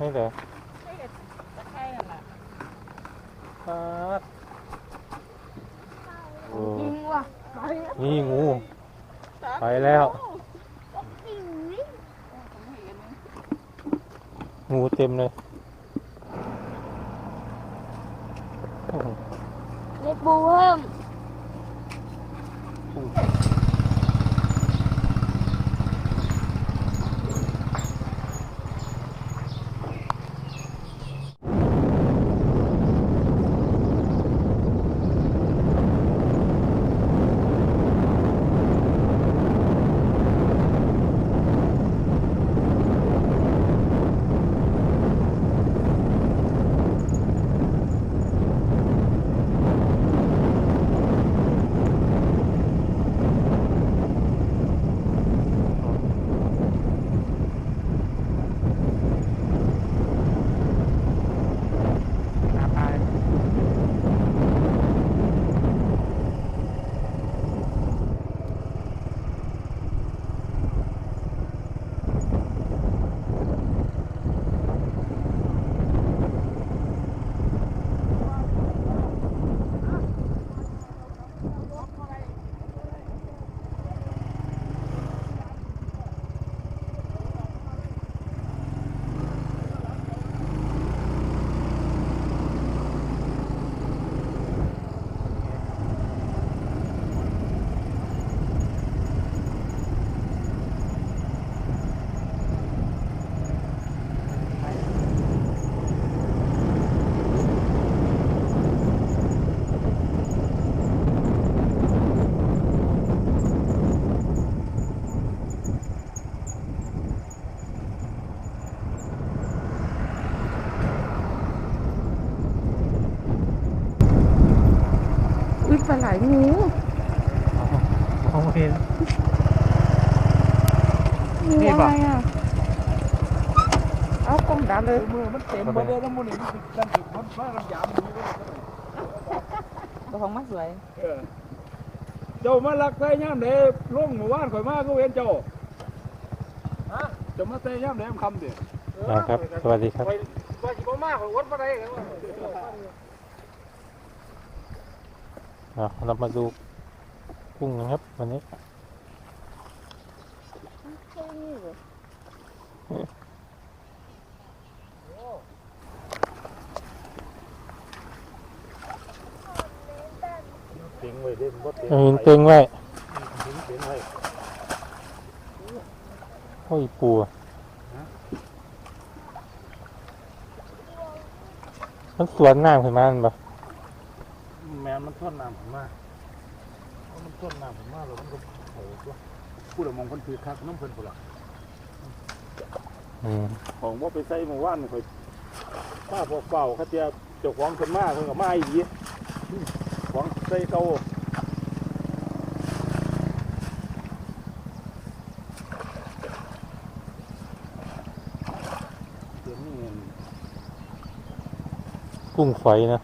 นี่เหรอใช่กับตะไคร้นั่นแหละปัดโอ้ยิงว่ะไปนี่งู ไปแล้วยิงนี่งูเต็มเลยโอ้โห เล็กบูเพิ่ม อุ้ยปลาไหลงูมองไม่เห็นงูนี่อะปะไรอะ เอากล้องดันเลย มือมันเต็มไปเลยน้ำมันนี่มันดันติดมันฟ้าลำยามมันอยู่ตัวของมาสวย เออเจ้ามาลักใส่ย่ามเด้ล่งหมู่บ้านข่อยมาก็เว้นเจ้าฮะเจ้ามาใส่ย่ามเด้คำเด้นะครับ สวัสดีครับว่าสิบ่มาข่อยวัดบ่ได้อะ เรามาดูกุ้งนะครับวันนี้ติงไว้เด่นบ่เต็มหินเต็งไว้ติงเต็มไว้โอ้ยปูมันสวนน้ำขึ้นมามันปะ แม่มันท่อนน้ำผมมามันท่อนน้ำผมมาแล้วมันก็โอ้ตัวผู้ละมองเพิ่นถือคักน้ำเพิ่นพุ่นล่ะอืมของว่าไปใส่เมื่อวานนี่ข่อยป้าพวกเฝ้าเขาเจะเจ้าของเพิ่นมาเพิ่นก็มาอีกของใส่เก่าเดี๋ยวนี้กุ้งฝอยนะ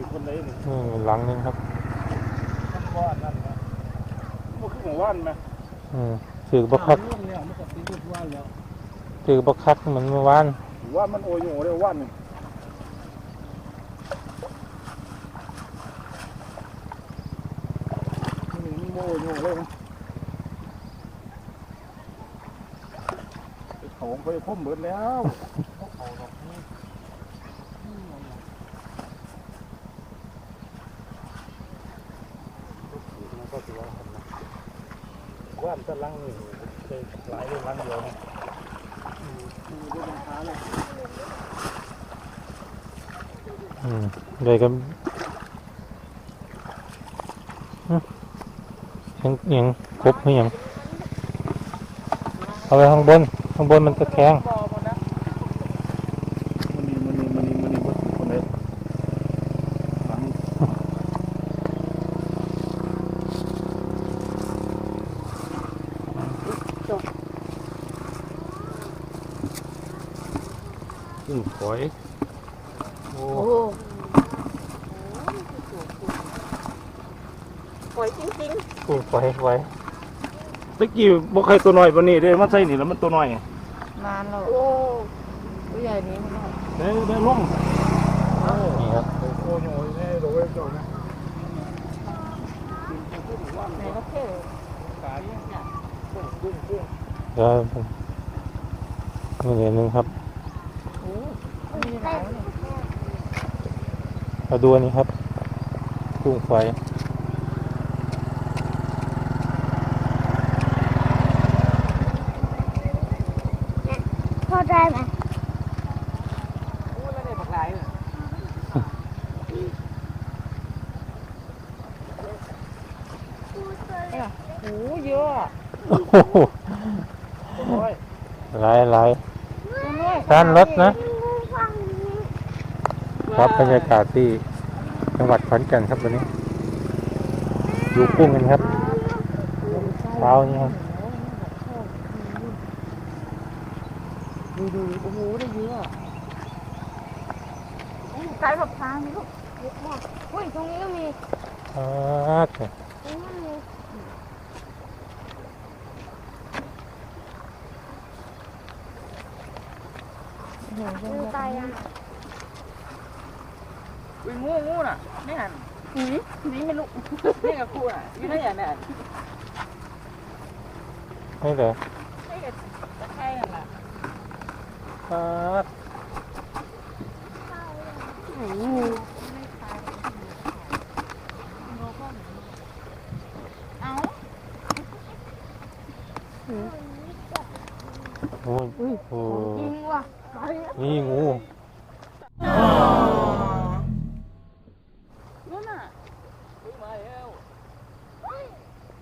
สิว่าบ่ถือคนใดนี่นี่หลังนึงครับมันว่านนั่นนะมันคือของว่านไหมอืมถือบักคักเรื่องเนี่ยมันก็ติดว่านแล้วถือบักคักเหมือนเมื่อวานว่านมันโอยอยู่เลยว่านนี่นี่มันโอยอยู่เลยนะไปเขาไปพ่มเบิดแล้วเขาดอกนี้มันก็สิว่าหั่นนะ ว่านตะลังนี่เคยหลายเลยลังเดียวนะอืมดูเป็นขาเลยอืมเลยก็ยังยังครบไม่ยังเอาไปข้างบน ข้างบนมันตะแคง บอหมดนะ มันนี่มันนี่มันนี่มันนี่วัตถุคนเล็กหลัง กุ้งฝอย โอ้โอ้อยจริงกุ้งฝอยไว้ตะกี้บ่เคยตัวน้อยปานนี้เด้มาใส่นี่แล้วมันตัวน้อยๆนานแล้วโอ้ตัวใหญ่นี้มันเด้ได้ลงนี่ครับโอ้ยแน่โดยจอนะไหนก็เท่ขายเนี่ยกุ้งกุ้งกุ้งเดี๋ยวนี่เหรียญหนึงครับโอ้มีหลาย เนี่ยเราดูอันนี้ครับกุ้งฝอยพอได้ไหมโอ้แล้วได้บักหลายเลยเนี่ยโอ้เยอะอะโอ้โหตัวน้อยหลายหลายตัวน้อย ด้านรถนะฟังนี้ครับบรรยากาศที่จังหวัดขอนแก่นครับวันนี้ดูกุ้งกันครับเช้านี้ครับดูดูโอ้โหได้เยอะอะไกลแบบทางนี่ลูกเยอะมากอุ้ยตรงนี้ก็มีอ่าตรงนี้ก็มี ดูตายยังอุ้ยงูงูน่ะไม่หันหืมนี่ไม่รู้นี่กับคู่น่ะอยู่ไหนอะเนี่ยไม่เหรอนี่กับตะไคร้นั่นแหละอ่าเอ้าโอ้ยโอ้โหจริงว่ะ นี่งูนู่นน่ะอุ้ยมาแล้ว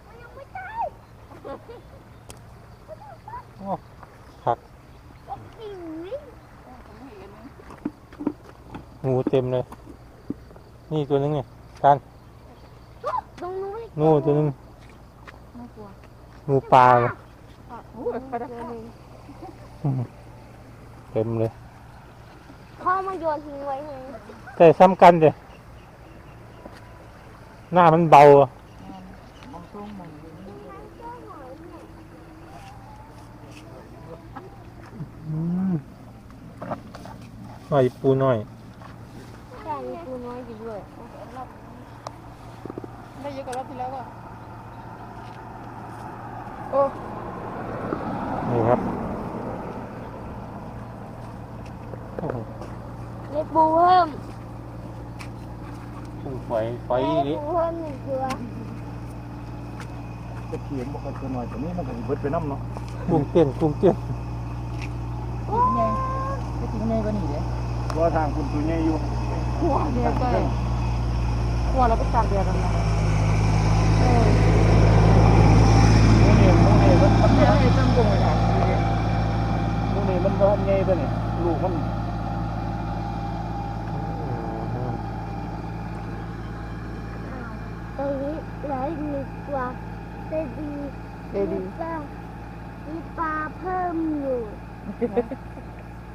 มันยังไม่ตายผักจริงวิงูเต็มเลย นี่ตัวนึงเนี่ยการตรงนู้นงูตัวนึงน่ากลัวงูปลาเลย เต็มเลยพ่อมาโยนทิ้งไว้ไงแต่ซ้ำกันเด้หน้ามันเบาอะมองตรงมองอืมหน่อยปูหน่อยใช่มีตัวน้อยอยู่ด้วยได้เยอะกว่ารอบที่แล้วอะ โอ้ นี่ครับโอ้โห เล็กบูเพิ่มกุ้งฝอยฝอยเล็กนี่บูเพิ่มหนึ่งตัวตะกี้บ่เคยตัวน้อยตัวนี้มันก็สิเบิดไปน้ำเนาะกุ้งเต้นกุ้งเต้นกินไงจะกินไงก็หนีเลยว่าทางคุณตัวใหญ่อยู่ขวเดียวก็ขวเราไปตากเดียวกันนะเออมูนี่มูนี่มันมันเดี๋ยวให้ตั้งกงเลยค่ะมูนี่มันบ่ทันใหญ่ตัวนี่ลูกมัน อืม ตรงนี้เหลืออีกหนึ่งตัวเจดี เจดี มีปลามีปลาเพิ่มอยู่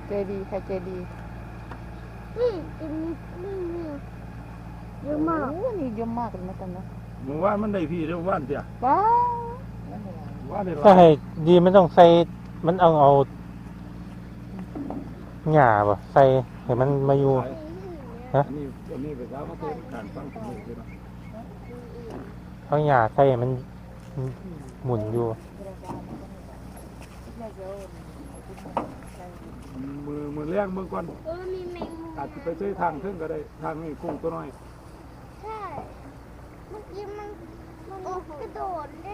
เจดีใครเจดีนี่จะมีนี่นี่เยอะมากโอ้นี่เยอะมากเลยนะกันนะหมู่บ้านมันได้พี่เด้อบ้านเตี้ยว้าวว่าได้หลาถ้ายให้ดีมันต้องใส่มันเอาเอาหญ้าป่ะใส่ให้มันมาอยู่ฮะอันนี้อันนี้ไปสาวมาเต้นการฟังสนุกเลยนะเอาหญ้าใส่ให้มันหมุนอยู่ มือมือแรกมือก่อนเออมีแมงมุมอาจจะไปซื้อทางขึ้นก็ได้ทางนี้กุ้งตัวน้อยใช่ เมื่อกี้มันมันกระโดดเล่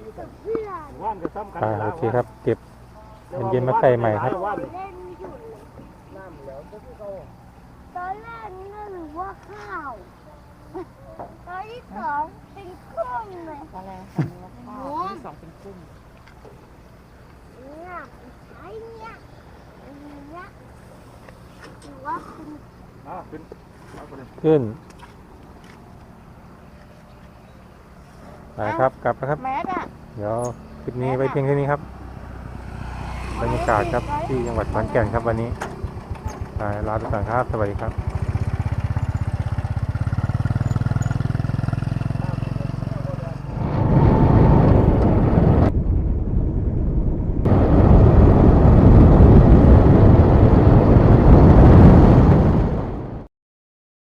นกับเพื่อนว่านก็ซ้ำกันอ่าโอเคครับ เก็บเย็นๆมาใส่ใหม่ครับ ว่านเล่นอยู่เลยตอนแรกนี่นึกว่าข้าวตอนที่สองเป็นกุ้งเลยตอนแรกทำแล้วข้าวที่สองเป็นกุ้ง เนี่ยไอ้เนี่ยไอ้เนี่ยหรือว่าเป็น อ่าเป็นเอาไปเลยขึ้นไปครับกลับแล้วครับ แมสอะ เดี๋ยวคลิปนี้ไว้เพียงแค่นี้ครับบรรยากาศครับที่จังหวัดขอนแก่นครับวันนี้ไปลาไปก่อนครับสวัสดีครับ